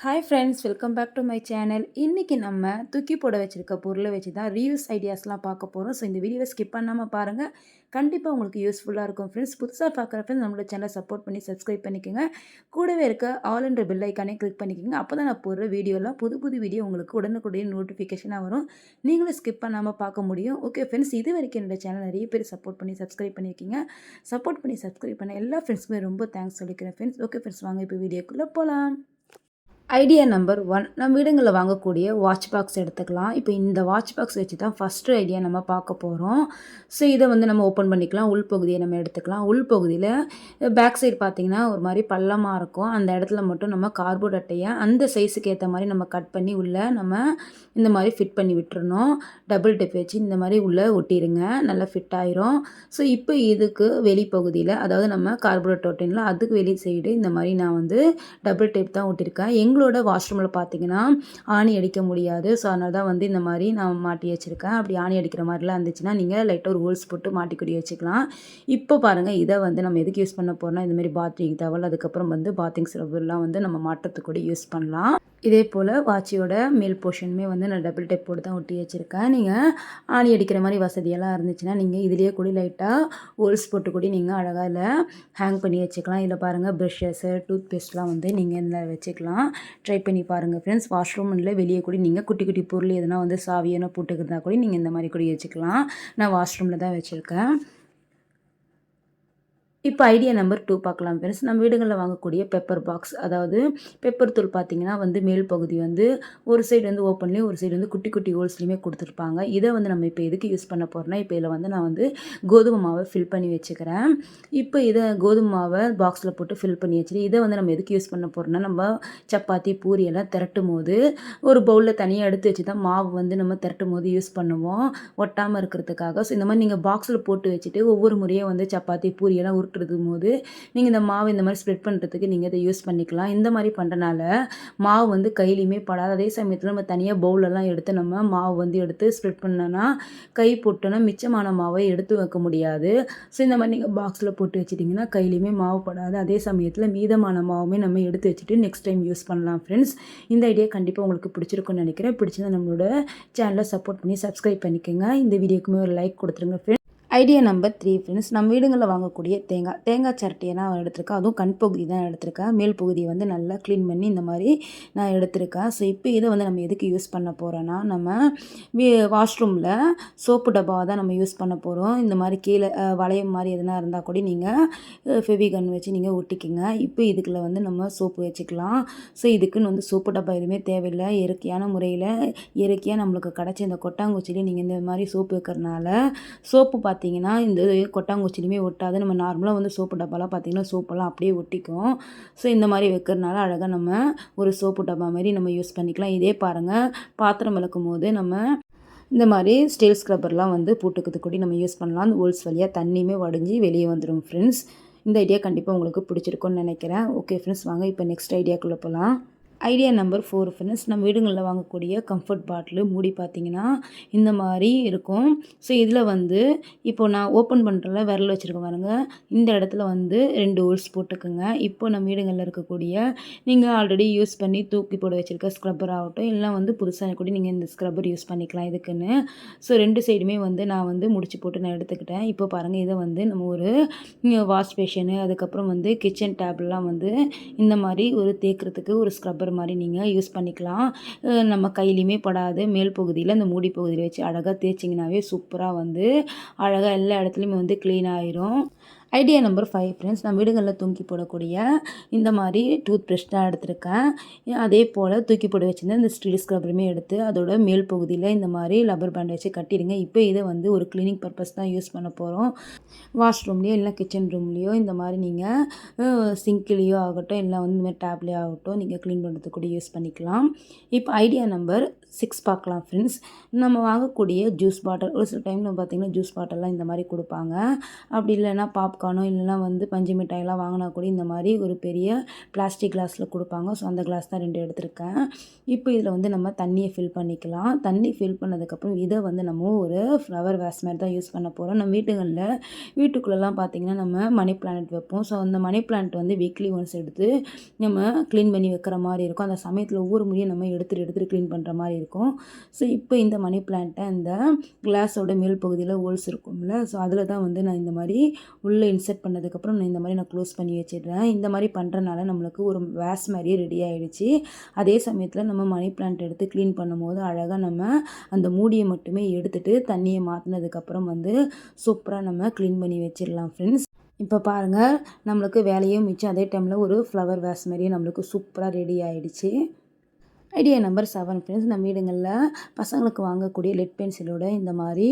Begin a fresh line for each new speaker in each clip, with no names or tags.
Hi friends welcome back to my channel இன்றைக்கி நம்ம தூக்கி போட வச்சுருக்க பொருளை வச்சு தான் ரீயூஸ் ஐடியாஸ்லாம் பார்க்க போகிறோம் ஸோ இந்த வீடியோவை ஸ்கிப் பண்ணாமல் பாருங்கள் கண்டிப்பாக உங்களுக்கு யூஸ்ஃபுல்லாக இருக்கும் ஃப்ரெண்ட்ஸ் புதுசாக பார்க்குற ஃப்ரெண்ட்ஸ் நம்மளோட சேனலை சப்போர்ட் பண்ணி சப்ஸ்கிரைப் பண்ணிக்கோங்க. கூடவே இருக்க ஆல் என்ற பெல் ஐக்கானே கிளிக் பண்ணிக்கோங்க. அப்போ தான் நான் போடுற வீடியோலாம் புது புது வீடியோ உங்களுக்கு உடனுக்குடைய நோட்டிஃபிகேஷனாக வரும். நீங்களும் ஸ்கிப் பண்ணாமல் பார்க்க முடியும். ஓகே ஃப்ரெண்ட்ஸ் இது வரைக்கும் என்னோடய சேனல் நிறைய பேர் சப்போர்ட் பண்ணி சப்ஸ்கிரைப் பண்ணியிருக்கீங்க. சப்போர்ட் பண்ணி சப்ஸ்கிரைப் பண்ண எல்லா ஃப்ரெண்ட்ஸுக்குமே ரொம்ப தேங்க்ஸ் சொல்லிக்கிறேன் ஃப்ரெண்ட்ஸ் ஓகே ஃப்ரெண்ட்ஸ் வாங்க இப்போ வீடியோக்குள்ளே போகலாம் ஐடியா நம்பர் ஒன். நம்ம வீடுங்களில் வாங்கக்கூடிய வாட்ச் பாக்ஸ் எடுத்துக்கலாம். இப்போ இந்த வாட்ச் பாக்ஸ் வச்சு தான் ஃபஸ்ட்டு ஐடியா நம்ம பார்க்க போகிறோம் ஸோ இதை வந்து நம்ம ஓப்பன் பண்ணிக்கலாம். உள்பகுதியை நம்ம எடுத்துக்கலாம். உள்பகுதியில் பேக் சைடு பார்த்திங்கன்னா ஒரு மாதிரி பள்ளமாக இருக்கும். அந்த இடத்துல மட்டும் நம்ம கார்போர்ட் அட்டையை அந்த சைஸுக்கு ஏற்ற மாதிரி நம்ம கட் பண்ணி உள்ளே நம்ம இந்த மாதிரி ஃபிட் பண்ணி விட்டுறணும். டபுள் டெப் வச்சு இந்த மாதிரி உள்ளே ஒட்டிடுங்க நல்லா ஃபிட் ஆயிரும். ஸோ இப்போ இதுக்கு வெளிப்பகுதியில் அதாவது நம்ம கார்போரேட் ஒட்டினில் அதுக்கு வெளி சைடு இந்த மாதிரி நான் வந்து டபுள் டேப் தான் ஒட்டியிருக்கேன் எங்கள் அவங்களோட வாஷ்ரூமில் பார்த்தீங்கன்னா ஆணி அடிக்க முடியாது. ஸோ அதனால தான் வந்து இந்த மாதிரி நான் மாட்டி வச்சுருக்கேன். அப்படி ஆணி அடிக்கிற மாதிரிலாம் இருந்துச்சுன்னா நீங்கள் லைட்டாக ஒரு ஹோல்ஸ் போட்டு மாட்டிக்கூடி வச்சுக்கலாம். இப்போ பாருங்கள் இதை வந்து நம்ம எதுக்கு யூஸ் பண்ண போகிறோம்னா இந்தமாரி பாத்ரூம் தவல் அதுக்கப்புறம் வந்து பாத்திங் சிலபுலாம் வந்து நம்ம மாட்டத்துக்கூட கூட யூஸ் பண்ணலாம். இதே போல் வாட்சியோட மேல் போர்ஷனுமே வந்து நான் டபுள் டெப் போட்டு தான் ஒட்டி வச்சுருக்கேன். நீங்கள் ஆணி அடிக்கிற மாதிரி வசதியெல்லாம் இருந்துச்சுன்னா நீங்கள் இதுலேயே கூட லைட்டாக ஹோல்ஸ் போட்டு கூட நீங்கள் அழகாக இல்லை ஹேங் பண்ணி வச்சுக்கலாம். இதில் பாருங்கள் ப்ரஷ்ஷஸ்ஸு டூத் பேஸ்ட்லாம் வந்து நீங்கள் இதில் வச்சுக்கலாம். ட்ரை பண்ணி பாருங்கள் ஃப்ரெண்ட்ஸ் வாஷ்ரூமில் வெளியே கூட நீங்கள் குட்டி குட்டி பொருள் எதுனா வந்து சாவியான போட்டுக்கிறதா கூட நீங்கள் இந்த மாதிரி கூட வச்சுக்கலாம். நான் வாஷ்ரூமில் தான் வச்சுருக்கேன். இப்போ ஐடியா நம்பர் டூ பார்க்கலாம் ஃப்ரெண்ட்ஸ் நம்ம வீடுகளில் வாங்கக்கூடிய பெப்பர் பாக்ஸ் அதாவது பெப்பர் தூள் பார்த்திங்கன்னா வந்து மேல் பகுதி வந்து ஒரு சைடு வந்து ஓப்பன்லேயும் ஒரு சைடு வந்து குட்டி குட்டி ஹோல்ஸ்லையுமே கொடுத்துருப்பாங்க. இதை வந்து நம்ம இப்போ எதுக்கு யூஸ் பண்ண போகிறோம்னா இப்போ இதில் வந்து நான் வந்து கோதுமை மாவை ஃபில் பண்ணி வச்சுக்கிறேன். இப்போ இதை கோதுமை மாவை பாக்ஸில் போட்டு ஃபில் பண்ணி வச்சுட்டு இதை வந்து நம்ம எதுக்கு யூஸ் பண்ண போகிறோம்னா நம்ம சப்பாத்தி பூரி எல்லாம் திரட்டும் போது ஒரு பவுலில் தனியாக எடுத்து வச்சு தான் மாவு வந்து நம்ம திரட்டும் போது யூஸ் பண்ணுவோம். ஒட்டாமல் இருக்கிறதுக்காக. ஸோ இந்த மாதிரி நீங்கள் பாக்ஸில் போட்டு வச்சுட்டு ஒவ்வொரு முறையும் வந்து சப்பாத்தி பூரியெல்லாம் உருட்டுறது போது நீங்கள் இந்த மாவு இந்த மாதிரி ஸ்ப்ரெட் பண்ணுறதுக்கு நீங்கள் இதை யூஸ் பண்ணிக்கலாம். இந்த மாதிரி பண்ணுறனால மாவு வந்து கையிலையுமே படாது. அதே சமயத்தில் நம்ம தனியாக பவுலெல்லாம் எடுத்து நம்ம மாவு வந்து எடுத்து ஸ்ப்ரெட் பண்ணோன்னா கை போட்டோன்னா மிச்சமான மாவை எடுத்து வைக்க முடியாது. ஸோ இந்த மாதிரி நீங்கள் பாக்ஸில் போட்டு வச்சிட்டிங்கன்னா கையிலையுமே மாவு படாது. அதே சமயத்தில் மீதமான மாவுமே நம்ம எடுத்து வச்சுட்டு நெக்ஸ்ட் டைம் யூஸ் பண்ணலாம் ஃப்ரெண்ட்ஸ் இந்த ஐடியா கண்டிப்பாக உங்களுக்கு பிடிச்சிருக்குன்னு நினைக்கிறேன். பிடிச்சதை நம்மளோட சேனலை சப்போர்ட் பண்ணி சப்ஸ்கிரைப் பண்ணிக்கோங்க. இந்த வீடியோக்குமே ஒரு லைக் கொடுத்துருங்க friends idea number three friends நம்ம வீடுங்களில் வாங்கக்கூடிய தேங்காய் தேங்காய் சரட்டியை நான் எடுத்திருக்கேன். அதுவும் கண் பகுதி தான் எடுத்திருக்கேன். மேல் பகுதியை வந்து நல்லா க்ளீன் பண்ணி இந்த மாதிரி நான் எடுத்திருக்கேன். ஸோ இப்போ இதை வந்து நம்ம எதுக்கு யூஸ் பண்ண போகிறோன்னா நம்ம வாஷ்ரூமில் சோப்பு டப்பாவை தான் நம்ம யூஸ் பண்ண போகிறோம் இந்த மாதிரி கீழே வளையம் மாதிரி எதுனா இருந்தால் கூட நீங்கள் ஃபெவிகன் வச்சு நீங்கள் ஒட்டிக்கிங்க. இப்போ இதுக்குள்ள வந்து நம்ம சோப்பு வச்சுக்கலாம். ஸோ இதுக்குன்னு வந்து சோப்பு டப்பா எதுவுமே தேவையில்லை. இயற்கையான முறையில் இயற்கையாக நம்மளுக்கு கிடச்ச இந்த கொட்டாங்குச்சிலே நீங்கள் இந்த மாதிரி சோப்பு வைக்கிறதுனால சோப்பு பார்த்து பார்த்தீங்கன்னா இந்த கொட்டாங்குச்சிலுமே ஒட்டாது. நம்ம நார்மலாக வந்து சோப்பு டப்பாலாம் பார்த்திங்கன்னா சோப்பெல்லாம் அப்படியே ஒட்டிக்கும். ஸோ இந்த மாதிரி வைக்கிறனால அழகாக நம்ம ஒரு சோப்பு டப்பா மாதிரி நம்ம யூஸ் பண்ணிக்கலாம். இதே பாருங்கள் பாத்திரம் விளக்கும் போது நம்ம இந்த மாதிரி ஸ்டீல் ஸ்க்ரப்பர்லாம் வந்து போட்டுக்கிறது கூட நம்ம யூஸ் பண்ணலாம். அந்த ஹோல்ஸ் வழியாக தண்ணியுமே வடிஞ்சு வெளியே வந்துடும் ஃப்ரெண்ட்ஸ் இந்த ஐடியா கண்டிப்பாக உங்களுக்கு பிடிச்சிருக்குன்னு நினைக்கிறேன். ஓகே ஃப்ரெண்ட்ஸ் வாங்க இப்போ நெக்ஸ்ட் ஐடியாக்குள்ளே போகலாம் ஐடியா நம்பர் ஃபோர் ஃப்ரெண்ட்ஸ் நம்ம வீடுங்களில் வாங்கக்கூடிய கம்ஃபர்ட் பாட்டிலு மூடி பார்த்திங்கன்னா இந்த மாதிரி இருக்கும். ஸோ இதில் வந்து இப்போ நான் ஓப்பன் பண்ணுறல விரல் வச்சுருக்கேன் பாருங்கள் இந்த இடத்துல வந்து ரெண்டு ஹோல்ஸ் போட்டுக்கோங்க. இப்போ நம்ம வீடுங்களில் இருக்கக்கூடிய நீங்கள் ஆல்ரெடி யூஸ் பண்ணி தூக்கி போட வச்சுருக்க ஸ்க்ரப்பர் ஆகட்டும் இல்லை வந்து புதுசாக கூட நீங்கள் இந்த ஸ்க்ரப்பர் யூஸ் பண்ணிக்கலாம் இதுக்குன்னு. ஸோ ரெண்டு சைடுமே வந்து நான் வந்து முடிச்சு போட்டு நான் எடுத்துக்கிட்டேன். இப்போ பாருங்கள் இதை வந்து நம்ம ஒரு வாஷ் பேஷனு அதுக்கப்புறம் வந்து கிச்சன் டேப்லாம் வந்து இந்த மாதிரி ஒரு தேக்கிறதுக்கு ஒரு ஸ்க்ரப்பர் போடுற மாதிரி நீங்கள் யூஸ் பண்ணிக்கலாம். நம்ம கையிலையுமே படாது. மேல் பகுதியில் இந்த மூடி பகுதியில் வச்சு அழகாக தேய்ச்சிங்கனாவே சூப்பராக வந்து அழகாக எல்லா இடத்துலையுமே வந்து க்ளீன் ஆயிரும். ஐடியா நம்பர் ஃபைவ் ஃப்ரெண்ட்ஸ் நான் வீடுகளில் தூக்கி போடக்கூடிய இந்த மாதிரி டூத் ப்ரஷ் தான் எடுத்திருக்கேன். அதே போல் தூக்கி போட வச்சுருந்தேன் இந்த ஸ்டீல் ஸ்க்ரப்பருமே எடுத்து அதோட மேல் பகுதியில் இந்த மாதிரி லப்பர் பேண்ட் வச்சு கட்டிடுங்க. இப்போ இதை வந்து ஒரு கிளீனிங் பர்பஸ் தான் யூஸ் பண்ண போகிறோம் வாஷ்ரூம்லேயோ இல்லை கிச்சன் ரூம்லேயோ இந்த மாதிரி நீங்கள் சிங்க்லேயோ ஆகட்டும் இல்லை வந்து இந்த மாதிரி டேப்லேயோ ஆகட்டும் நீங்கள் க்ளீன் பண்ணுறதுக்கு கூட யூஸ் பண்ணிக்கலாம். இப்போ ஐடியா நம்பர் சிக்ஸ் பார்க்கலாம் ஃப்ரெண்ட்ஸ். நம்ம வாங்கக்கூடிய ஜூஸ் பாட்டில் ஒரு சில டைமில் பார்த்திங்கன்னா ஜூஸ் பாட்டில்லாம் இந்த மாதிரி கொடுப்பாங்க. அப்படி இல்லைன்னா பாப் பாப்கார்னோ இல்லைனா வந்து பஞ்சு மிட்டாயெல்லாம் வாங்கினா கூட இந்த மாதிரி ஒரு பெரிய பிளாஸ்டிக் கிளாஸில் கொடுப்பாங்க. ஸோ அந்த கிளாஸ் தான் ரெண்டு எடுத்திருக்கேன். இப்போ இதில் வந்து நம்ம தண்ணியை ஃபில் பண்ணிக்கலாம். தண்ணி ஃபில் பண்ணதுக்கப்புறம் இதை வந்து நம்ம ஒரு ஃப்ளவர் வேஸ் மாதிரி தான் யூஸ் பண்ண போகிறோம் நம்ம வீட்டுகளில் வீட்டுக்குள்ளெல்லாம் பார்த்திங்கன்னா நம்ம மணி பிளானட் வைப்போம். ஸோ அந்த மணி பிளான்ட் வந்து வீக்லி ஒன்ஸ் எடுத்து நம்ம க்ளீன் பண்ணி வைக்கிற மாதிரி இருக்கும். அந்த சமயத்தில் ஒவ்வொரு முறையும் நம்ம எடுத்துகிட்டு எடுத்துகிட்டு க்ளீன் பண்ணுற மாதிரி இருக்கும். ஸோ இப்போ இந்த மணி பிளான்ட்டை இந்த கிளாஸோட மேல் பகுதியில் ஹோல்ஸ் இருக்கும்ல. ஸோ அதில் தான் வந்து நான் இந்த மாதிரி உள்ளே இன்செர்ட் பண்ணதுக்கப்புறம் நான் இந்த மாதிரி நான் க்ளோஸ் பண்ணி வச்சிடுறேன். இந்த மாதிரி பண்ணுறனால நம்மளுக்கு ஒரு வேஸ் மாதிரியே ரெடி ஆகிடுச்சு அதே சமயத்தில் நம்ம மணி பிளான்ட் எடுத்து க்ளீன் பண்ணும்போது அழகாக நம்ம அந்த மூடியை மட்டுமே எடுத்துகிட்டு தண்ணியை மாற்றினதுக்கப்புறம் வந்து சூப்பராக நம்ம க்ளீன் பண்ணி வச்சிடலாம் ஃப்ரெண்ட்ஸ் இப்போ பாருங்கள் நம்மளுக்கு வேலையும் மிச்சம். அதே டைமில் ஒரு ஃப்ளவர் வேஸ் மாதிரியே நம்மளுக்கு சூப்பராக ரெடி ஆகிடுச்சு ஐடியா நம்பர் செவன் ஃப்ரெண்ட்ஸ் நம்ம வீடுங்களில் பசங்களுக்கு வாங்கக்கூடிய லெட் பென்சிலோட இந்த மாதிரி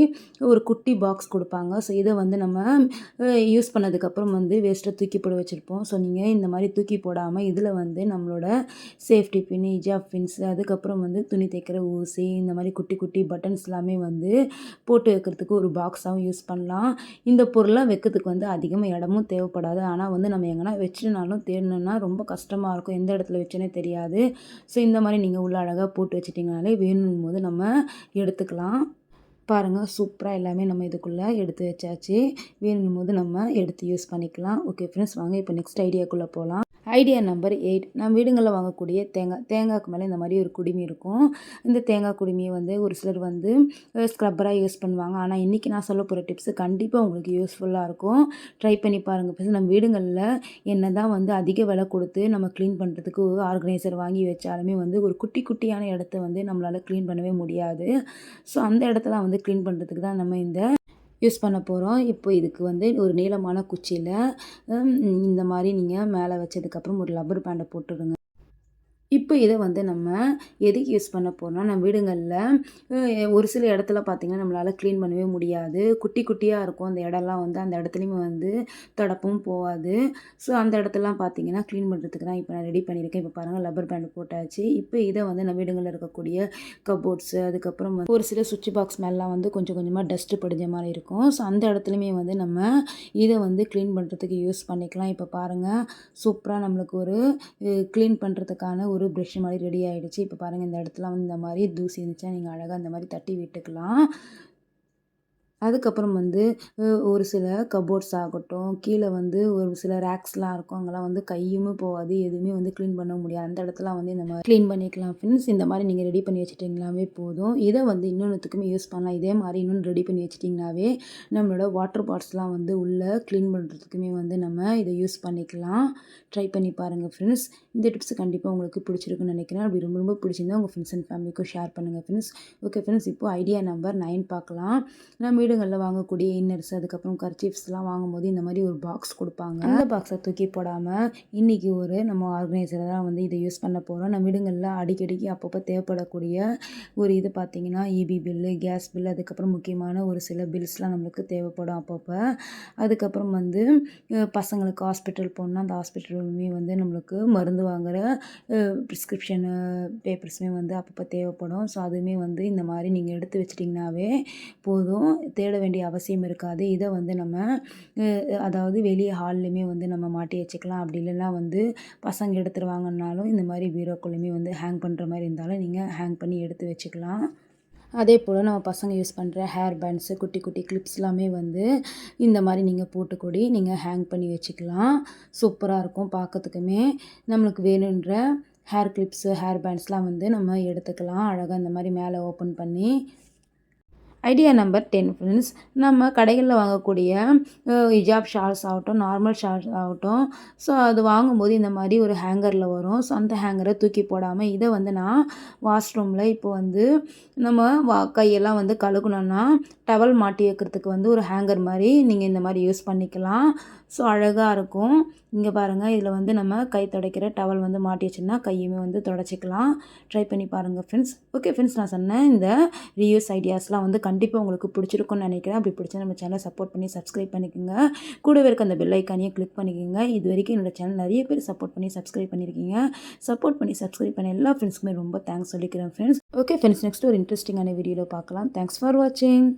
ஒரு குட்டி பாக்ஸ் கொடுப்பாங்க. ஸோ இதை வந்து நம்ம யூஸ் பண்ணதுக்கப்புறம் வந்து வேஸ்ட்டாக தூக்கி போட வச்சுருப்போம். ஸோ நீங்கள் இந்த மாதிரி தூக்கி போடாமல் இதில் வந்து நம்மளோட சேஃப்டி பின் இஜாப் பின்ஸ் அதுக்கப்புறம் வந்து துணி தைக்கிற ஊசி இந்த மாதிரி குட்டி குட்டி பட்டன்ஸ் எல்லாமே வந்து போட்டு வைக்கிறதுக்கு ஒரு பாக்ஸாகவும் யூஸ் பண்ணலாம். இந்த பொருளாக வைக்கிறதுக்கு வந்து அதிகமாக இடமும் தேவைப்படாது. ஆனால் வந்து நம்ம எங்கன்னா வச்சுனாலும் தேடணும்னா ரொம்ப கஷ்டமாக இருக்கும். எந்த இடத்துல வச்சுனே தெரியாது. ஸோ இந்த மாதிரி நீங்கள் உள்ள அழகாக போட்டு வச்சிட்டிங்கனாலே வேணும் போது நம்ம எடுத்துக்கலாம். பாருங்கள் சூப்பராக எல்லாமே நம்ம இதுக்குள்ளே எடுத்து வச்சாச்சு. வேணும் போது நம்ம எடுத்து யூஸ் பண்ணிக்கலாம். ஓகே ஃப்ரெண்ட்ஸ் வாங்க இப்போ நெக்ஸ்ட் ஐடியாக்குள்ளே போகலாம் ஐடியா நம்பர் எயிட். நம்ம வீடுங்களில் வாங்கக்கூடிய தேங்காய் தேங்காய்க்கு மேலே இந்த மாதிரி ஒரு குடுமி இருக்கும். இந்த தேங்காய் குடுமியை வந்து ஒரு சிலர் வந்து ஸ்க்ரப்பராக யூஸ் பண்ணுவாங்க. ஆனால் இன்றைக்கி நான் சொல்ல போகிற டிப்ஸு கண்டிப்பாக உங்களுக்கு யூஸ்ஃபுல்லாக இருக்கும். ட்ரை பண்ணி பாருங்கள் பிளஸ் நம்ம வீடுங்களில் என்ன தான் வந்து அதிக விலை கொடுத்து நம்ம க்ளீன் பண்ணுறதுக்கு ஆர்கனைசர் வாங்கி வச்சாலுமே வந்து ஒரு குட்டி குட்டியான இடத்த வந்து நம்மளால் க்ளீன் பண்ணவே முடியாது. ஸோ அந்த இடத்துல வந்து க்ளீன் பண்ணுறதுக்கு தான் நம்ம இந்த யூஸ் பண்ண போகிறோம் இப்போ இதுக்கு வந்து ஒரு நீளமான குச்சியில் இந்த மாதிரி நீங்கள் மேலே வச்சதுக்கப்புறம் ஒரு லப்பர் பேண்டை போட்டுடுங்க. இப்போ இதை வந்து நம்ம எதுக்கு யூஸ் பண்ண போகிறோம்னா நம்ம வீடுங்களில் ஒரு சில இடத்துல பார்த்திங்கன்னா நம்மளால் க்ளீன் பண்ணவே முடியாது. குட்டி குட்டியாக இருக்கும். அந்த இடம்லாம் வந்து அந்த இடத்துலையுமே வந்து தொடப்பும் போகாது. ஸோ அந்த இடத்துலலாம் பார்த்திங்கன்னா க்ளீன் பண்ணுறதுக்கு தான் இப்போ நான் ரெடி பண்ணியிருக்கேன். இப்போ பாருங்கள் லப்பர் பேண்ட் போட்டாச்சு. இப்போ இதை வந்து நம்ம வீடுங்களில் இருக்கக்கூடிய கபோர்ட்ஸு அதுக்கப்புறம் வந்து ஒரு சில சுவிட்ச் பாக்ஸ் மேலாம் வந்து கொஞ்சம் கொஞ்சமாக டஸ்ட்டு படிஞ்ச மாதிரி இருக்கும். ஸோ அந்த இடத்துலையுமே வந்து நம்ம இதை வந்து க்ளீன் பண்ணுறதுக்கு யூஸ் பண்ணிக்கலாம். இப்போ பாருங்கள் சூப்பராக நம்மளுக்கு ஒரு க்ளீன் பண்ணுறதுக்கான ஒரு ஒரு ப்ரெஷ் மாதிரி ரெடி ஆகிடுச்சு இப்போ பாருங்கள் இந்த இடத்துல வந்து இந்த மாதிரி தூசி இருந்துச்சுன்னா நீங்கள் அழகாக இந்த மாதிரி தட்டி விட்டுக்கலாம். அதுக்கப்புறம் வந்து ஒரு சில கபோர்ட்ஸ் ஆகட்டும் கீழே வந்து ஒரு சில ரேக்ஸ்லாம் இருக்கும் அங்கெல்லாம் வந்து கையுமே போகாது எதுவுமே வந்து க்ளீன் பண்ண முடியாது. அந்த இடத்துல வந்து இந்த மாதிரி க்ளீன் பண்ணிக்கலாம். ஃப்ரெண்ட்ஸ் இந்த மாதிரி நீங்கள் ரெடி பண்ணி வச்சுட்டிங்கனாவே போதும். இதை வந்து இன்னொன்றுத்துக்குமே யூஸ் பண்ணலாம். இதே மாதிரி இன்னொன்று ரெடி பண்ணி வச்சிட்டிங்கனாவே நம்மளோட வாட்டர் பாட்ஸ்லாம் வந்து உள்ளே க்ளீன் பண்ணுறதுக்குமே வந்து நம்ம இதை யூஸ் பண்ணிக்கலாம். ட்ரை பண்ணி பாருங்கள் ஃப்ரெண்ட்ஸ் இந்த டிப்ஸ் கண்டிப்பாக உங்களுக்கு பிடிச்சிருக்குன்னு நினைக்கிறேன். அப்படி ரொம்ப ரொம்ப பிடிச்சிருந்தா உங்கள் ஃப்ரெண்ட்ஸ் அண்ட் ஃபேமிலிக்கும் ஷேர் பண்ணுங்கள் ஃப்ரெண்ட்ஸ் ஓகே ஃப்ரெண்ட்ஸ் இப்போ ஐடியா நம்பர் நைன் பார்க்கலாம். நம்ம வீடுகளில் வாங்கக்கூடிய இன்னர்ஸ் அதுக்கப்புறம் கர்ச்சீஃப்ஸ்லாம் வாங்கும்போது இந்த மாதிரி ஒரு பாக்ஸ் கொடுப்பாங்க. அந்த பாக்ஸை தூக்கி போடாமல் இன்றைக்கி ஒரு நம்ம ஆர்கனைசரை தான் வந்து இதை யூஸ் பண்ண போகிறோம் நம்ம வீடுங்களில் அடிக்கடிக்கு அப்பப்போ தேவைப்படக்கூடிய ஒரு இது பார்த்திங்கன்னா இபி பில்லு கேஸ் பில்லு அதுக்கப்புறம் முக்கியமான ஒரு சில பில்ஸ்லாம் நம்மளுக்கு தேவைப்படும் அப்பப்போ. அதுக்கப்புறம் வந்து பசங்களுக்கு ஹாஸ்பிட்டல் போனால் அந்த ஹாஸ்பிட்டலுமே வந்து நம்மளுக்கு மருந்து வாங்குகிற ப்ரிஸ்கிரிப்ஷனு பேப்பர்ஸுமே வந்து அப்பப்போ தேவைப்படும். ஸோ அதுவுமே வந்து இந்த மாதிரி நீங்கள் எடுத்து வச்சிட்டிங்கனாவே போதும். தேட வேண்டிய அவசியம் இருக்காது. இதை வந்து நம்ம அதாவது வெளியே ஹால்லையுமே வந்து நம்ம மாட்டி வச்சுக்கலாம். அப்படி இல்லைன்னா வந்து பசங்க எடுத்துருவாங்கன்னாலும் இந்த மாதிரி பீரோக்குள்ளேயுமே வந்து ஹேங் பண்ணுற மாதிரி இருந்தாலும் நீங்கள் ஹேங் பண்ணி எடுத்து வச்சுக்கலாம். அதே போல் நம்ம பசங்க யூஸ் பண்ணுற ஹேர் பேண்ட்ஸு குட்டி குட்டி கிளிப்ஸ் எல்லாமே வந்து இந்த மாதிரி நீங்கள் போட்டுக்கூடி நீங்கள் ஹேங் பண்ணி வச்சுக்கலாம். சூப்பராக இருக்கும் பார்க்கறதுக்குமே நம்மளுக்கு வேணுன்ற ஹேர் கிளிப்ஸு ஹேர் பேண்ட்ஸ்லாம் வந்து நம்ம எடுத்துக்கலாம். அழகாக இந்த மாதிரி மேலே ஓப்பன் பண்ணி ஐடியா நம்பர் டென் ஃப்ரெண்ட்ஸ் நம்ம கடைகளில் வாங்கக்கூடிய ஹிஜாப் ஷால்ஸ் ஆகட்டும் நார்மல் ஷால்ஸ் ஆகட்டும் ஸோ அது வாங்கும்போது இந்த மாதிரி ஒரு ஹேங்கரில் வரும். ஸோ அந்த ஹேங்கரை தூக்கி போடாமல் இதை வந்து நான் வாஷ்ரூமில் இப்போ வந்து நம்ம வா கையெல்லாம் வந்து கழுகணும்னா டவல் மாட்டி வைக்கிறதுக்கு வந்து ஒரு ஹேங்கர் மாதிரி நீங்கள் இந்த மாதிரி யூஸ் பண்ணிக்கலாம். ஸோ அழகாக இருக்கும். இங்கே பாருங்கள் இதில் வந்து நம்ம கை துடைக்கிற டவல் வந்து மாட்டி கையுமே வந்து தொடச்சிக்கலாம். ட்ரை பண்ணி பாருங்கள் ஃப்ரெண்ட்ஸ் ஓகே ஃப்ரெண்ட்ஸ் நான் சொன்னேன் இந்த ரியூஸ் ஐடியாஸ்லாம் வந்து கண்டிப்பாக உங்களுக்கு பிடிச்சிருக்கும்னு நினைக்கிறேன். அப்படி பிடிச்சா நம்ம சேனலை சப்போர்ட் பண்ணி சப்ஸ்கிரைப் பண்ணிக்கோங்க. கூடவே இருக்க அந்த பெல் கிளிக் பண்ணிக்கோங்க. இது வரைக்கும் என்னோடய சேனல் நிறைய பேர் சப்போர்ட் பண்ணி சப்ஸ்கிரைப் பண்ணியிருக்கீங்க. சப்போர்ட் பண்ணி சப்ஸ்கிரைப் பண்ண எல்லா ஃப்ரெண்ட்ஸ்க்குமே ரொம்ப தேங்க்ஸ் சொல்லிக்கிறேன் ஃப்ரெண்ட்ஸ் ஓகே ஃப்ரெண்ட்ஸ் நெக்ஸ்ட் ஒரு இன்ட்ரெஸ்டிங்கான வீடியோவில் பார்க்கலாம். தேங்க்ஸ் ஃபார் வாட்சிங்